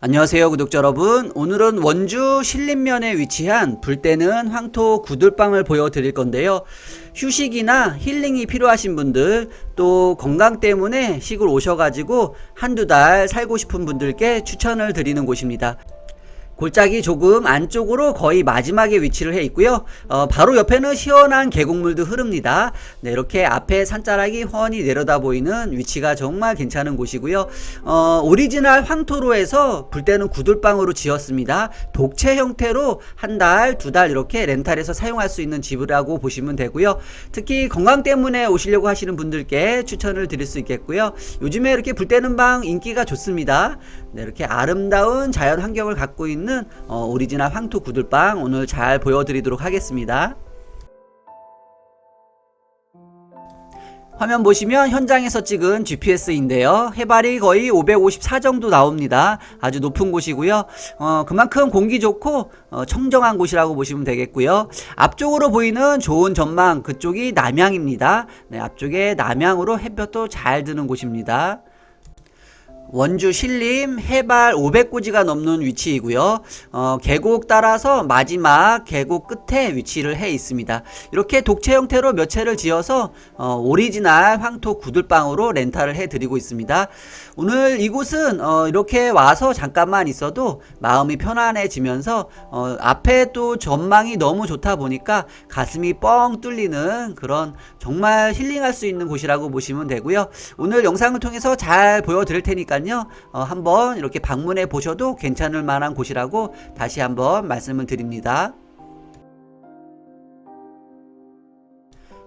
안녕하세요 구독자 여러분. 오늘은 원주 신림면에 위치한 불때는 황토 구들방을 보여드릴 건데요. 휴식이나 힐링이 필요하신 분들 또 건강 때문에 시골 오셔가지고 한두 달 살고 싶은 분들께 추천을 드리는 곳입니다 골짜기 조금 안쪽으로 거의 마지막에 위치를 해 있고요. 어, 바로 옆에는 시원한 계곡물도 흐릅니다. 네, 이렇게 앞에 산자락이 훤히 내려다 보이는 위치가 정말 괜찮은 곳이고요. 어, 오리지널 황토로에서 불때는 구들방으로 지었습니다. 독채 형태로 한 달, 두 달 이렇게 렌탈해서 사용할 수 있는 집이라고 보시면 되고요. 특히 건강 때문에 오시려고 하시는 분들께 추천을 드릴 수 있겠고요. 요즘에 이렇게 불때는 방 인기가 좋습니다. 네, 이렇게 아름다운 자연 환경을 갖고 있는 어, 오리지널 황토 구들방 오늘 잘 보여드리도록 하겠습니다. 화면 보시면 현장에서 찍은 GPS인데요. 해발이 거의 554 정도 나옵니다. 아주 높은 곳이고요. 어, 그만큼 공기 좋고 어, 청정한 곳이라고 보시면 되겠고요. 앞쪽으로 보이는 좋은 전망 그쪽이 남양입니다. 네, 앞쪽에 남양으로 햇볕도 잘 드는 곳입니다. 원주 신림 해발 500고지가 넘는 위치이고요. 어, 계곡 따라서 마지막 계곡 끝에 위치를 해 있습니다. 이렇게 독채 형태로 몇 채를 지어서 어, 오리지널 황토 구들방으로 렌탈을 해 드리고 있습니다. 오늘 이곳은 어, 이렇게 와서 잠깐만 있어도 마음이 편안해지면서 어, 앞에 또 전망이 너무 좋다 보니까 가슴이 뻥 뚫리는 그런 정말 힐링할 수 있는 곳이라고 보시면 되고요. 오늘 영상을 통해서 잘 보여드릴 테니까 요. 어, 한번 이렇게 방문해 보셔도 괜찮을 만한 곳이라고 다시 한번 말씀을 드립니다.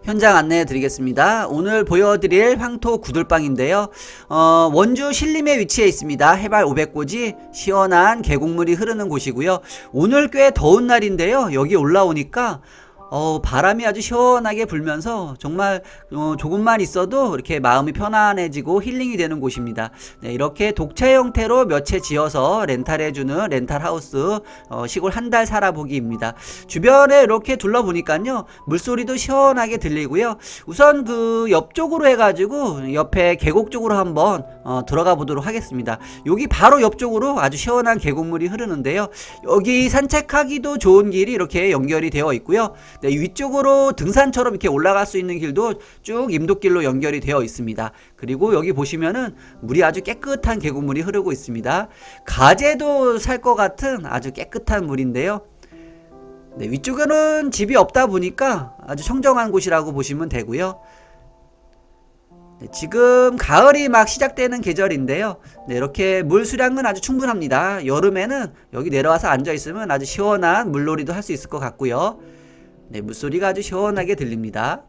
현장 안내해 드리겠습니다. 오늘 보여드릴 황토 구들방인데요. 어, 원주 신림에 위치해 있습니다. 해발 500고지 시원한 계곡물이 흐르는 곳이고요. 오늘 꽤 더운 날인데요. 여기 올라오니까 어, 바람이 아주 시원하게 불면서 정말 어, 조금만 있어도 이렇게 마음이 편안해지고 힐링이 되는 곳입니다. 네, 이렇게 독채 형태로 몇 채 지어서 렌탈해주는 렌탈 하우스 어, 시골 한 달 살아보기입니다. 주변에 이렇게 둘러보니까요 물소리도 시원하게 들리고요. 우선 그 옆쪽으로 해가지고 옆에 계곡 쪽으로 한번 어, 들어가 보도록 하겠습니다. 여기 바로 옆쪽으로 아주 시원한 계곡물이 흐르는데요. 여기 산책하기도 좋은 길이 이렇게 연결이 되어 있고요. 네, 위쪽으로 등산처럼 이렇게 올라갈 수 있는 길도 쭉 임도길로 연결이 되어 있습니다. 그리고 여기 보시면은 물이 아주 깨끗한 계곡물이 흐르고 있습니다. 가재도 살 것 같은 아주 깨끗한 물인데요. 네, 위쪽에는 집이 없다 보니까 아주 청정한 곳이라고 보시면 되고요. 네, 지금 가을이 막 시작되는 계절인데요. 네, 이렇게 물 수량은 아주 충분합니다. 여름에는 여기 내려와서 앉아 있으면 아주 시원한 물놀이도 할 수 있을 것 같고요. 네, 물소리가 아주 시원하게 들립니다.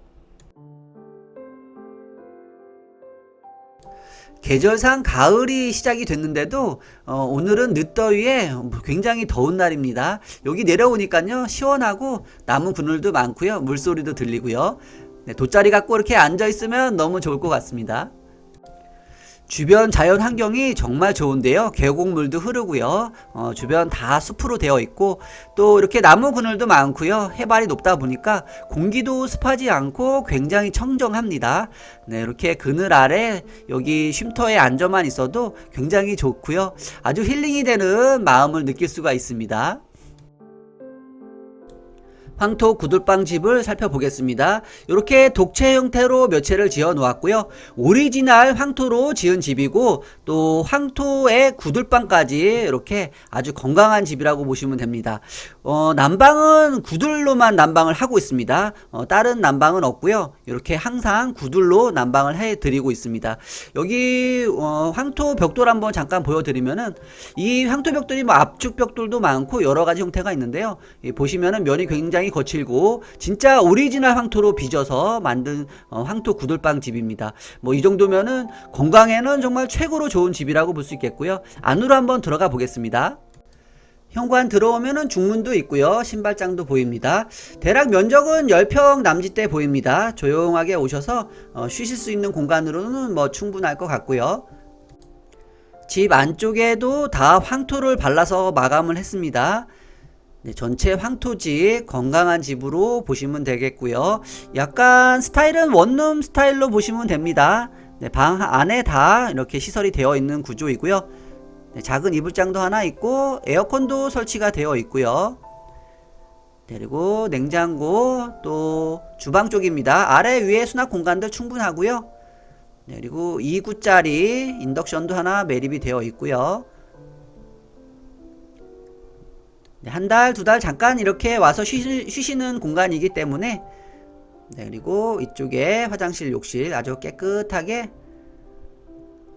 계절상 가을이 시작이 됐는데도 어, 오늘은 늦더위에 굉장히 더운 날입니다. 여기 내려오니까요 시원하고 나무 그늘도 많고요 물소리도 들리고요. 네, 돗자리 갖고 이렇게 앉아 있으면 너무 좋을 것 같습니다. 주변 자연 환경이 정말 좋은데요. 계곡물도 흐르고요. 어, 주변 다 숲으로 되어 있고 또 이렇게 나무 그늘도 많고요. 해발이 높다 보니까 공기도 습하지 않고 굉장히 청정합니다. 네, 이렇게 그늘 아래 여기 쉼터에 앉아만 있어도 굉장히 좋고요. 아주 힐링이 되는 마음을 느낄 수가 있습니다. 황토 구들방 집을 살펴보겠습니다. 이렇게 독채 형태로 몇 채를 지어 놓았고요. 오리지널 황토로 지은 집이고 또 황토의 구들방까지 이렇게 아주 건강한 집이라고 보시면 됩니다. 어, 난방은 구들로만 난방을 하고 있습니다. 어, 다른 난방은 없고요. 이렇게 항상 구들로 난방을 해 드리고 있습니다. 여기 어, 황토 벽돌 한번 잠깐 보여 드리면은 이 황토 벽돌이 뭐 압축 벽돌도 많고 여러 가지 형태가 있는데요. 예, 보시면은 면이 굉장히 거칠고 진짜 오리지널 황토로 빚어서 만든 어, 황토 구들방 집입니다. 뭐 이 정도면은 건강에는 정말 최고로 좋은 집이라고 볼 수 있겠고요. 안으로 한번 들어가 보겠습니다. 현관 들어오면은 중문도 있고요. 신발장도 보입니다. 대략 면적은 10평 남짓대 보입니다. 조용하게 오셔서 어, 쉬실 수 있는 공간으로는 뭐 충분할 것 같고요. 집 안쪽에도 다 황토를 발라서 마감을 했습니다. 네, 전체 황토집 건강한 집으로 보시면 되겠고요. 약간 스타일은 원룸 스타일로 보시면 됩니다. 네, 방 안에 다 이렇게 시설이 되어 있는 구조이고요. 네, 작은 이불장도 하나 있고 에어컨도 설치가 되어 있고요. 네, 그리고 냉장고 또 주방 쪽입니다. 아래 위에 수납 공간들 충분하고요. 네, 그리고 2구짜리 인덕션도 하나 매립이 되어 있고요. 한 달, 두 달 잠깐 이렇게 와서 쉬시, 쉬시는 공간이기 때문에 네, 그리고 이쪽에 화장실, 욕실 아주 깨끗하게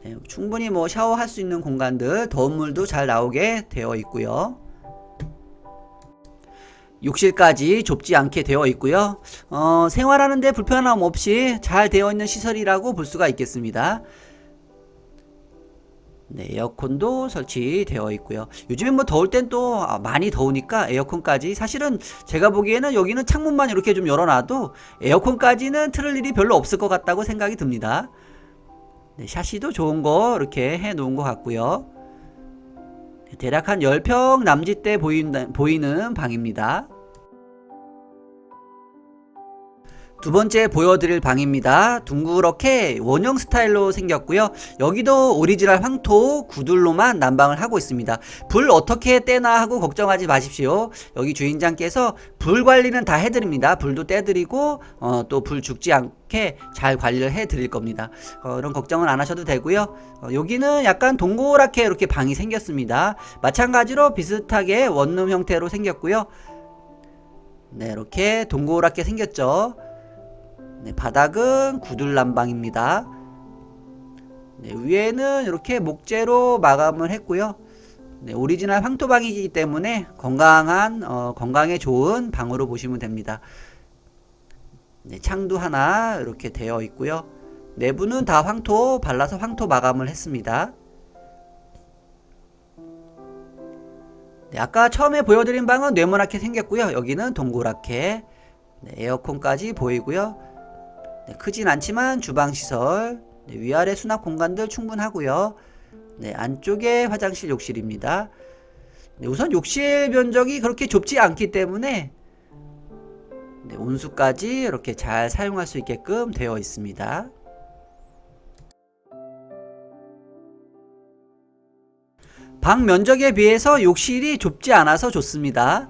네, 충분히 뭐 샤워할 수 있는 공간들, 더운 물도 잘 나오게 되어 있고요. 욕실까지 좁지 않게 되어 있고요. 어, 생활하는데 불편함 없이 잘 되어 있는 시설이라고 볼 수가 있겠습니다. 네, 에어컨도 설치되어 있고요. 요즘엔 뭐 더울 땐 또 많이 더우니까 에어컨까지 사실은 제가 보기에는 여기는 창문만 이렇게 좀 열어놔도 에어컨까지는 틀을 일이 별로 없을 것 같다고 생각이 듭니다. 네, 샤시도 좋은 거 이렇게 해 놓은 것 같고요. 네, 대략 한 10평 남짓대 보인, 보이는 방입니다. 두 번째 보여드릴 방입니다. 둥그렇게 원형 스타일로 생겼고요. 여기도 오리지널 황토 구들로만 난방을 하고 있습니다. 불 어떻게 떼나 하고 걱정하지 마십시오. 여기 주인장께서 불 관리는 다 해드립니다. 불도 떼드리고 어, 또불 죽지 않게 잘 관리를 해드릴 겁니다. 어, 이런 걱정은 안 하셔도 되고요. 어, 여기는 약간 동그랗게 이렇게 방이 생겼습니다. 마찬가지로 비슷하게 원룸 형태로 생겼고요. 네, 이렇게 동그랗게 생겼죠. 네, 바닥은 구들난방입니다. 네, 위에는 이렇게 목재로 마감을 했고요. 네, 오리지널 황토방이기 때문에 건강한 어, 건강에 좋은 방으로 보시면 됩니다. 네, 창도 하나 이렇게 되어 있고요. 내부는 다 황토 발라서 황토 마감을 했습니다. 네, 아까 처음에 보여드린 방은 네모나게 생겼고요. 여기는 동그랗게 네, 에어컨까지 보이고요. 네, 크진 않지만 주방 시설, 네, 위아래 수납 공간들 충분하고요. 네, 안쪽에 화장실 욕실입니다. 네, 우선 욕실 면적이 그렇게 좁지 않기 때문에 네, 온수까지 이렇게 잘 사용할 수 있게끔 되어 있습니다. 방 면적에 비해서 욕실이 좁지 않아서 좋습니다.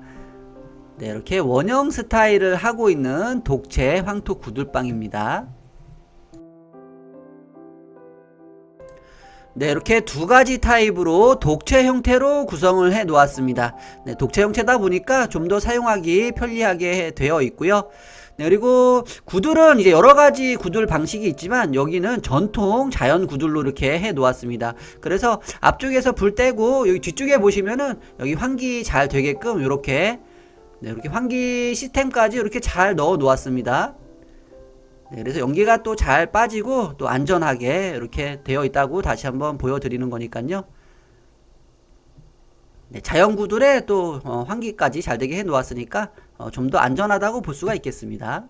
네, 이렇게 원형 스타일을 하고 있는 독채 황토 구들방입니다. 네, 이렇게 두 가지 타입으로 독채 형태로 구성을 해 놓았습니다. 네, 독채 형태다 보니까 좀 더 사용하기 편리하게 되어 있고요. 네, 그리고 구들은 이제 여러 가지 구들 방식이 있지만 여기는 전통 자연 구들로 이렇게 해 놓았습니다. 그래서 앞쪽에서 불 떼고 여기 뒤쪽에 보시면은 여기 환기 잘 되게끔 이렇게 네, 이렇게 환기 시스템까지 이렇게 잘 넣어 놓았습니다. 네, 그래서 연기가 또 잘 빠지고 또 안전하게 이렇게 되어 있다고 다시 한번 보여드리는 거니까요. 네, 자연 구들에 또 어, 환기까지 잘 되게 해 놓았으니까 어, 좀 더 안전하다고 볼 수가 있겠습니다.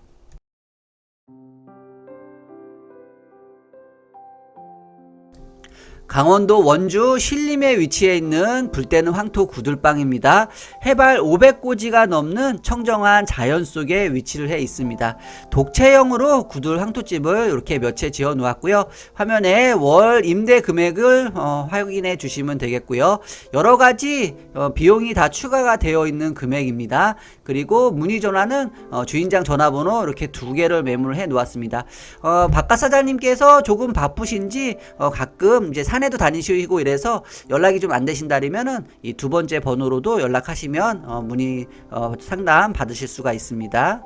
강원도 원주 신림에 위치해 있는 불때는 황토 구들방입니다. 해발 500고지가 넘는 청정한 자연 속에 위치를 해 있습니다. 독채형으로 구들 황토집을 이렇게 몇 채 지어 놓았고요. 화면에 월 임대 금액을 어, 확인해 주시면 되겠고요. 여러 가지 어, 비용이 다 추가가 되어 있는 금액입니다. 그리고 문의 전화는 어, 주인장 전화번호 이렇게 두 개를 메모를 해 놓았습니다. 어, 바깥 사장님께서 조금 바쁘신지 어, 가끔 이제 산에도 다니시고 이래서 연락이 좀 안 되신다면은 이 두 번째 번호로도 연락하시면 어, 문의 어, 상담 받으실 수가 있습니다.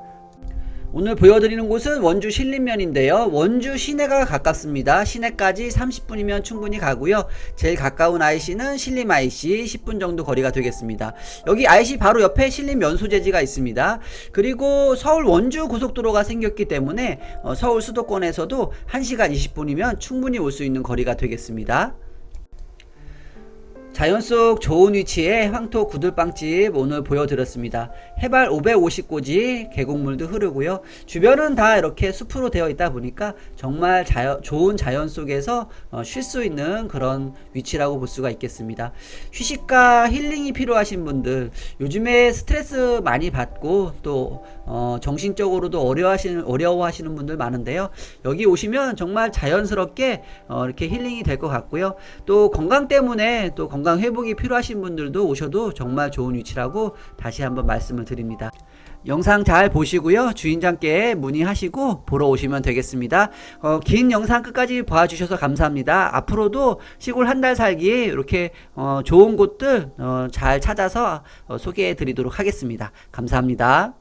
오늘 보여드리는 곳은 원주 신림면인데요. 원주 시내가 가깝습니다. 시내까지 30분이면 충분히 가고요. 제일 가까운 IC는 신림 IC 10분 정도 거리가 되겠습니다. 여기 IC 바로 옆에 신림 면소재지가 있습니다. 그리고 서울 원주 고속도로가 생겼기 때문에 어, 서울 수도권에서도 1시간 20분이면 충분히 올 수 있는 거리가 되겠습니다. 자연 속 좋은 위치에 황토 구들빵집 오늘 보여드렸습니다. 해발 550고지 계곡물도 흐르고요. 주변은 다 이렇게 숲으로 되어 있다 보니까 정말 자연, 좋은 자연 속에서 어, 쉴수 있는 그런 위치라고 볼 수가 있겠습니다. 휴식과 힐링이 필요하신 분들 요즘에 스트레스 많이 받고 또 어, 정신적으로도 어려워하시는, 어려워하시는 분들 많은데요. 여기 오시면 정말 자연스럽게 어, 이렇게 힐링이 될 것 같고요. 또 건강 때문에 또 건강 건강 회복이 필요하신 분들도 오셔도 정말 좋은 위치라고 다시 한번 말씀을 드립니다. 영상 잘 보시고요. 주인장께 문의하시고 보러 오시면 되겠습니다. 어, 긴 영상 끝까지 봐주셔서 감사합니다. 앞으로도 시골 한 달 살기 이렇게 어, 좋은 곳들 어, 잘 찾아서 어, 소개해 드리도록 하겠습니다. 감사합니다.